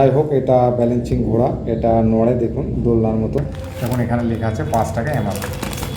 যাই হোক এটা ব্যালেন্সিং ঘোড়া। এটা নড়ে দেখুন দোলনার মতো। এখন এখানে লেখা আছে পাঁচ টাকা এমআরপি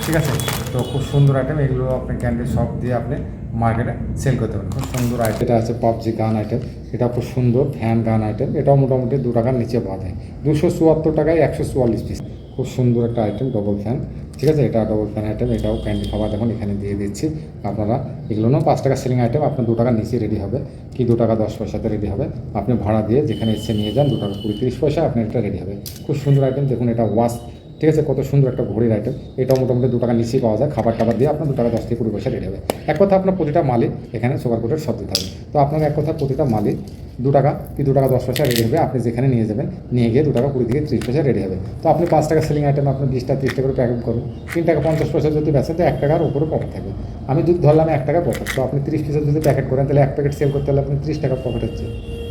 ঠিক আছে? তো খুব সুন্দর আইটেম এগুলো আপনি ক্যান্ডি শপ দিয়ে আপনি মার্কেটে সেল করতে পারেন। খুব সুন্দর আইটেম এটা আছে পাবজি গান আইটেম এটা খুব সুন্দর ফ্যান গান আইটেম এটাও মোটামুটি দু টাকার নিচে পাওয়া যায়। দুশো চুয়াত্তর টাকায় একশো চুয়াল্লিশ পিস খুব সুন্দর একটা আইটেম ডবল ফ্যান ঠিক আছে? এটা ডবল ফ্যান আইটেম এটাও ক্যান্ডি খাবার দেখুন, এখানে দিয়ে দিচ্ছি। আপনারা এগুলো না পাঁচ টাকা সেলিং আইটেম আপনার দু টাকা নিচে রেডি হবে। কি দু টাকা, দশ পয়সাতে রেডি হবে? আপনি ভাড়া দিয়ে যেখানে এসে নিয়ে যান, দু টাকা কুড়ি তিরিশ পয়সা আপনার এটা রেডি হবে। খুব সুন্দর আইটেম দেখুন এটা ওয়াশ ঠিক আছে, কত সুন্দর একটা ঘড়ির আইটেম এটাও মোটামুটি দু টাকা নিচেই পাওয়া যায়। খাবার টাবার দিয়ে আপনার দু টাকা দশ থেকে কুড়ি পয়সা রেডি হবে। এক কথা আপনার প্রতিটা মালিক এখানে সুগার কোটের সব দিতে হবে তো আপনার এক কথা প্রতিটা মালিক দু টাকা কি দু টাকা দশ পয়সা রেডি হবে? আপনি যেখানে নিয়ে যাবেন, নিয়ে গিয়ে দু টাকা কুড়ি থেকে ত্রিশ পয়সা রেডি হবে। তো আপনি পাঁচ টাকা সেলিং আইটেম আপনি বিশ টাকা, ত্রিশ টাকা করে প্যাকেট করুন। তিন টাকা, পঞ্চাশ পয়সা যদি বেচেন, তো এক টাকার উপরে প্রফিট থাকবে। আমি যদি ধরলাম এক টাকা প্রফিট তো আপনি ত্রিশ পিসের যদি প্যাকেট করেন, তাহলে এক প্যাকেট সেল করতে হলে আপনি ত্রিশ টাকা প্রফিট হচ্ছে।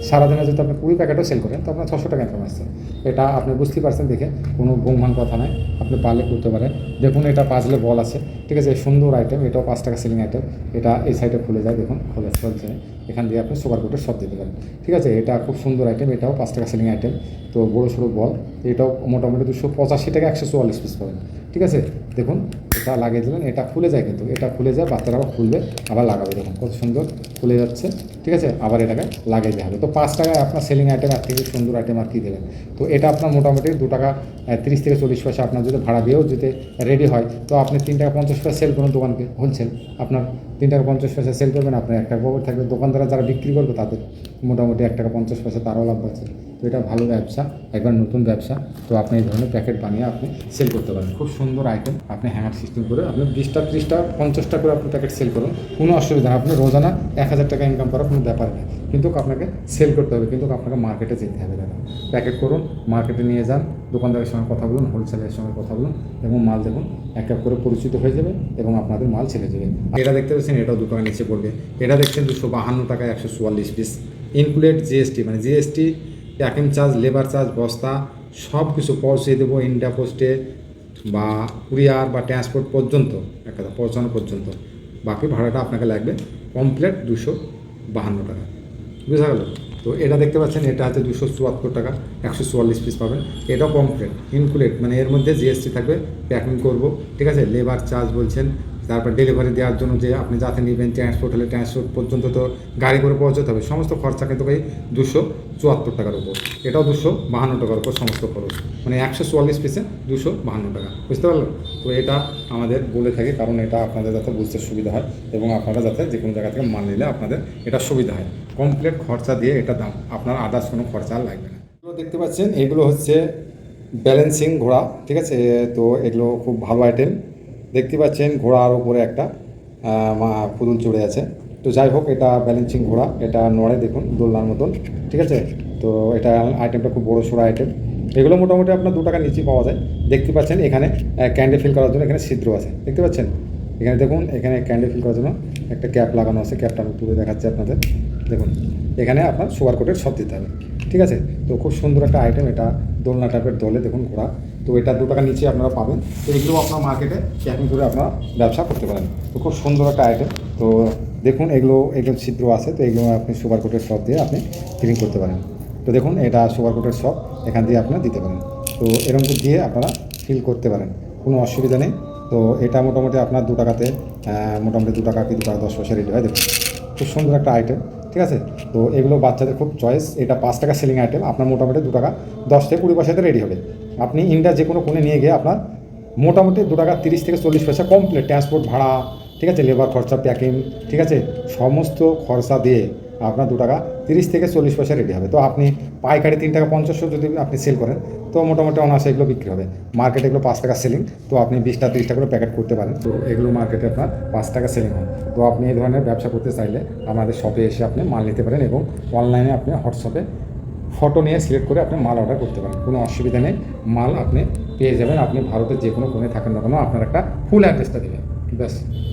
সারাদিনে যদি আপনি কুড়ি প্যাকেটও সেল করেন তো আপনার ছশো টাকা ইনকাম আসছে। এটা আপনি বুঝতেই পারছেন, দেখে কোনো ভুংভাং কথা নয় আপনি পারলে করতে পারেন। দেখুন, এটা পাজলে বল আছে। ঠিক আছে সুন্দর আইটেম এটাও পাঁচ টাকা সেলিং আইটেম এটা এই সাইডে খুলে যায়, দেখুন, খোলা চলছে এখান দিয়ে আপনি সুগার কোটের সব দিতে পারেন। ঠিক আছে, এটা খুব সুন্দর আইটেম এটাও পাঁচ টাকা সেলিং আইটেম তো বড়ো সড়ো বল, এটাও মোটামুটি দুশো পঁচাশি টাকা একশো চুয়াল্লিশ পিস পাবেন। ঠিক আছে, দেখুন এটা লাগিয়ে দেবেন এটা খুলে যায় কিন্তু, এটা খুলে যায় বাচ্চারা আবার খুলবে, আবার লাগাবে, দেখুন কত সুন্দর খুলে যাচ্ছে, ঠিক আছে? আবার এটাকে লাগিয়ে দেওয়া হবে। তো পাঁচ টাকায় আপনার সেলিং আইটেম আর থেকে সুন্দর আইটেম আর কী দেবেন? তো এটা আপনার মোটামুটি দু টাকা তিরিশ থেকে চল্লিশ পয়সা আপনার যদি ভাড়া দিয়েও যদি রেডি হয়, তো আপনি তিন টাকা পঞ্চাশ পয়সা সেল করুন দোকানকে হোলসেল আপনার তিন টাকা পঞ্চাশ পয়সা সেল করবেন আপনার এক টাকা প্রফিট থাকবে। দোকানদাররা যারা বিক্রি করবে তাদের মোটামুটি এক টাকা পঞ্চাশ পয়সা তারাও লাভ পাচ্ছে তো এটা ভালো ব্যবসা, একবার নতুন ব্যবসা। তো আপনি এই ধরনের প্যাকেট বানিয়ে আপনি সেল করতে পারেন। খুব সুন্দর আইটেম আপনি হ্যাঙ্গার সিস্টেম করে আপনি বিশটা ত্রিশটা পঞ্চাশটা করে আপনি প্যাকেট সেল করুন কোনো অসুবিধা আপনি রোজানা এক হাজার টাকা ইনকাম করার কোনো ব্যাপার নেই কিন্তু আপনাকে সেল করতে হবে কিন্তু আপনাকে মার্কেটে যেতে হবে দাদা প্যাকেট করুন মার্কেটে নিয়ে যান দোকানদারের সঙ্গে কথা বলুন হোলসেলের সঙ্গে কথা বলুন এবং মাল দেখুন এক এক করে পরিচিত হয়ে যাবে এবং আপনাদের মাল ছেড়ে যাবে এটা দেখতে পাচ্ছেন এটাও দু টাকা নিচে পড়বে এটা দেখছেন দুশো বাহান্ন টাকা একশো চুয়াল্লিশ পিস ইনক্লুডেড জিএসটি মানে GST packing charge labour charge বস্তা সব কিছু পৌঁছে দেবো ইন্ডিয়া পোস্টে বা কুরিয়ার বা ট্রান্সপোর্ট পর্যন্ত এক কথা পৌঁছানো পর্যন্ত, বাকি ভাড়াটা আপনাকে লাগবে কমপ্লিট দুশো বাহান্ন টাকা। বুঝা গেল? তো এটা দেখতে পাচ্ছেন, এটা আছে দুশো চুয়াত্তর টাকা, একশো চুয়াল্লিশ পিস পাবেন। এটাও কমপ্লিট ইনক্লুডেড মানে এর মধ্যে জিএসটি থাকবে প্যাকিং করব, ঠিক আছে? লেবার চার্জ বলছেন তারপর ডেলিভারি দেওয়ার জন্য যে আপনি যাতে নেবেন ট্রান্সপোর্ট হলে ট্রান্সপোর্ট পর্যন্ত তো গাড়ি করে পৌঁছাতে হবে। সমস্ত খরচা কিন্তু এই দুশো চুয়াত্তর টাকার উপর। এটাও দুশো বাহান্ন টাকার উপর সমস্ত খরচ। মানে একশো চুয়াল্লিশ পিসে দুশো বাহান্ন টাকা। বুঝতে পারল তো এটা আমাদের বলে থাকি, কারণ এটা আপনাদের যাতে বুঝতে সুবিধা হয় এবং আপনারা যাতে যে কোনো জায়গা থেকে মাল নিলে আপনাদের এটা সুবিধা হয়। কমপ্লিট খরচা দিয়ে এটা দাম। আপনার আদার্স কোনো খরচা লাগবে না। দেখতে পাচ্ছেন, এগুলো হচ্ছে ব্যালেন্সিং ঘোড়া, ঠিক আছে? তো এগুলো খুব ভালো আইটেম দেখতে পাচ্ছেন ঘোড়ার উপরে একটা পুতুল চড়ে আছে। তো যাই হোক, এটা ব্যালেন্সিং ঘোড়া, এটা নড়ে দেখুন, দোলনার মতন, ঠিক আছে? তো এটা আইটেমটা খুব বড়ো সড়ো আইটেম এগুলো মোটামুটি আপনার দু টাকা নিচেই পাওয়া যায়। দেখতে পাচ্ছেন এখানে ক্যান্ডি ফিল করার জন্য এখানে ছিদ্র আছে, দেখতে পাচ্ছেন? এখানে দেখুন, এখানে ক্যান্ডি ফিল করার জন্য একটা ক্যাপ লাগানো আছে ক্যাপটা আমি তুলে দেখাচ্ছি আপনাদের। দেখুন, এখানে আপনার সুগার কোটের সব দিতে হবে। ঠিক আছে? তো খুব সুন্দর একটা আইটেম এটা, দোলনা টাইপের দলে দেখুন ঘোড়া। তো এটা দু টাকা নিচে আপনারা পাবেন। তো এগুলো আপনার মার্কেটে প্যাকিং করে আপনারা ব্যবসা করতে পারেন। তো খুব সুন্দর একটা আইটেম তো দেখুন, এগুলো এগুলো ছিদ্র আছে। তো এগুলো আপনি সুগার কোটের সব দিয়ে আপনি ফিলিং করতে পারেন। তো দেখুন, এটা সুগার কোটের সব এখান দিয়ে আপনারা দিতে পারেন। তো এরকম দিয়ে আপনারা ফিল করতে পারেন। কোনো অসুবিধা নেই। তো এটা মোটামুটি আপনার দু টাকাতে মোটামুটি দু টাকা কি দু টাকা দশ পয়সা রেডি হয়। দেখুন, খুব সুন্দর একটা আইটেম ঠিক আছে? তো এগুলো বাচ্চাদের খুব চয়েস এটা পাঁচ টাকা সেলিং আইটেম আপনার মোটামুটি দু টাকা। দশ থেকে কুড়ি পয়সাতে রেডি হবে। আপনি ইন্ডিয়া যে কোনো কোণে নিয়ে গিয়ে আপনার মোটামুটি দু টাকা তিরিশ থেকে চল্লিশ পয়সা কমপ্লিট ট্রান্সপোর্ট ভাড়া, ঠিক আছে? লেবার খরচা প্যাকিং ঠিক আছে? সমস্ত খরচা দিয়ে আপনার দু টাকা তিরিশ থেকে চল্লিশ পয়সা রেডি হবে। তো আপনি পাইকারি তিন টাকা পঞ্চাশশো যদি আপনি সেল করেন, তো মোটামুটি অনার্সে এগুলো বিক্রি হবে। মার্কেটে এগুলো পাঁচ টাকা সেলিং তো আপনি বিশটা তিরিশটা করে প্যাকেট করতে পারেন। তো এগুলো মার্কেটে আপনার পাঁচ টাকা সেলিং হয়। তো আপনি এই ধরনের ব্যবসা করতে চাইলে আমাদের শপে এসে আপনি মাল নিতে পারেন এবং অনলাইনে আপনি হোয়াটসঅ্যাপে ফটো নিয়ে সিলেক্ট করে আপনি মাল অর্ডার করতে পারেন। কোনো অসুবিধা নেই। মাল আপনি পেয়ে যাবেন। আপনি ভারতের যে কোনো কোণে থাকেন না কেন, আপনার একটা ফুল অ্যাড্রেসটা দেবেন ব্যাস,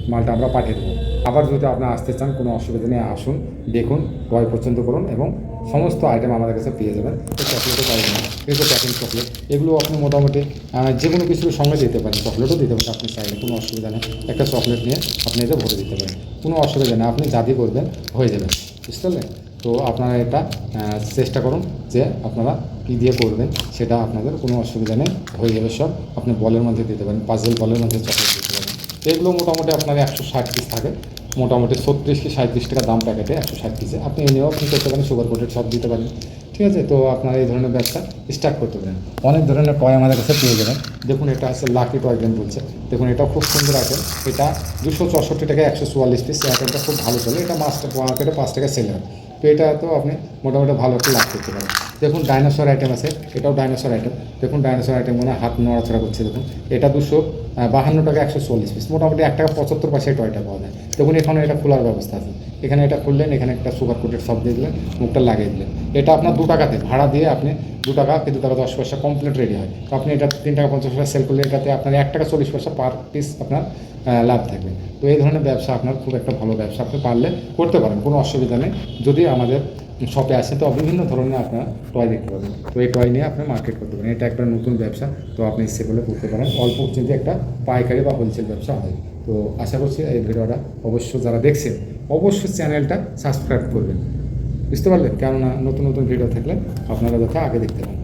মালটা আমরা পাঠিয়ে দেবো। আবার যদি আপনি আসতে চান, কোনো অসুবিধা নেই, আসুন, দেখুন, ক্রয় পছন্দ করুন এবং সমস্ত আইটেম আমাদের কাছে পেয়ে যাবেন। চকলেটও পাবেন এগুলো প্যাকিং চকলেট এগুলো আপনি মোটামুটি যে কোনো কিছুর সঙ্গে দিতে পারেন। চকলেটও দিতে পারেন, আপনি চাইলে, কোনো অসুবিধা নেই। একটা চকলেট নিয়ে আপনি এটা ভরে দিতে পারেন। কোনো অসুবিধা নেই, আপনি যাদি করবেন হয়ে যাবে। বুঝতে পারলেন? তো আপনারা এটা চেষ্টা করুন যে আপনারা কী দিয়ে করবেন, সেটা আপনাদের কোনো অসুবিধা নেই। হয়ে যাবে সব। আপনি বলের মধ্যে দিতে পারেন পাজেল বলের মধ্যে চকলেট দিতে পারেন। এগুলো মোটামুটি আপনার একশো ষাট পিস থাকে। মোটামুটি ছত্রিশ কি সাঁত্রিশ টাকা দাম প্যাকেটে একশো ষাট পিসে আপনি এনেও আপনি করতে পারেন সুগার কোটেড সব দিতে পারেন। ঠিক আছে? তো আপনারা এই ধরনের ব্যবসা স্টার্ট করতে পারেন। অনেক ধরনের টয় আমাদের কাছে পেয়ে যাবেন। দেখুন, এটা হচ্ছে লাকি টয় গেম বলছে। দেখুন এটা খুব সুন্দর আইটেম এটা দুশো চৌষট্টি টাকা একশো চুয়াল্লিশ পিস এই আইটেমটা খুব ভালো চলে। এটা মাস্টার মার্কেটে পাঁচ টাকা সেল হয়। তো এটা তো আপনি মোটামুটি ভালো একটা লাভ করতে পারেন। দেখুন ডাইনোসর আইটেম আছে, এটাও ডাইনোসর আইটেম দেখুন ডাইনোসর আইটেম মানে হাত নড়াচড়া করছে, দেখুন। এটা দুশো বাহান্ন টাকা একশো চল্লিশ পিস মোটামুটি এক টাকা পঁচাত্তর এই টয়টা পাওয়া যায়। দেখুন এখানে এটা খোলার ব্যবস্থা আছে। এখানে এটা খুললেন, এখানে একটা সুগার কোটেড সব দিয়ে দিলেন, মুখটা লাগিয়ে দিলেন। এটা আপনার দু টাকাতে, ভাড়া দিয়ে আপনি দু টাকা কি দু টাকা দশ পয়সা কমপ্লিট রেডি হয়। তো আপনি এটা তিন টাকা, পঞ্চাশ পয়সা সেল করলে এটাতে আপনার এক টাকা চল্লিশ পয়সা পার পিস আপনার লাভ থাকবে। তো এই ধরনের ব্যবসা আপনার খুব একটা ভালো ব্যবসা আপনি পারলে করতে পারেন, কোনো অসুবিধা নেই। যদি আমাদের শপে আসে, তো বিভিন্ন ধরনের আপনার টয় দেখতে পাবেন। তো এই টয় নিয়ে আপনি মার্কেট করতে পারেন। এটা একটা নতুন ব্যবসা, তো আপনি ইচ্ছে করলে করতে পারেন। অল্প যদি একটা পাইকারি বা হোলসেল ব্যবসা হয়। তো আশা করছি এই ভিডিওটা অবশ্য যারা দেখছেন, অবশ্যই চ্যানেলটা সাবস্ক্রাইব করবেন। বুঝতে পারলেন? কেননা নতুন নতুন ভিডিও থাকলে আপনারা যথা আগে দেখতে পাবেন